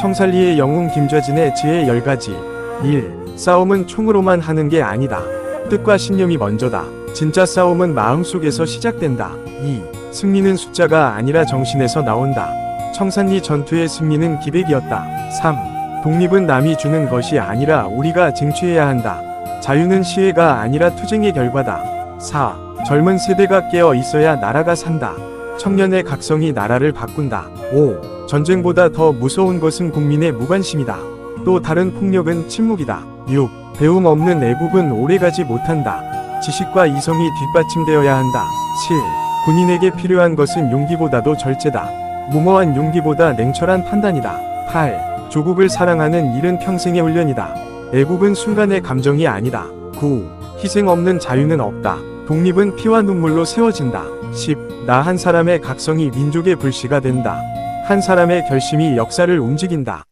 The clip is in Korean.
청살리의 영웅 김좌진의 지혜 10가지 1. 싸움은 총으로만 하는 게 아니다. 뜻과 신념이 먼저다. 진짜 싸움은 마음속에서 시작된다. 2. 승리는 숫자가 아니라 정신에서 나온다. 청산리 전투의 승리는 기백이었다. 3. 독립은 남이 주는 것이 아니라 우리가 쟁취해야 한다. 자유는 시혜가 아니라 투쟁의 결과다. 4. 젊은 세대가 깨어 있어야 나라가 산다. 청년의 각성이 나라를 바꾼다. 5. 전쟁보다 더 무서운 것은 국민의 무관심이다. 또 다른 폭력은 침묵이다. 6. 배움 없는 애국은 오래가지 못한다. 지식과 이성이 뒷받침되어야 한다. 7. 군인에게 필요한 것은 용기보다도 절제다. 무모한 용기보다 냉철한 판단이다. 8. 조국을 사랑하는 일은 평생의 훈련이다. 애국은 순간의 감정이 아니다. 9. 희생 없는 자유는 없다. 독립은 피와 눈물로 세워진다. 10. 나 한 사람의 각성이 민족의 불씨가 된다. 한 사람의 결심이 역사를 움직인다.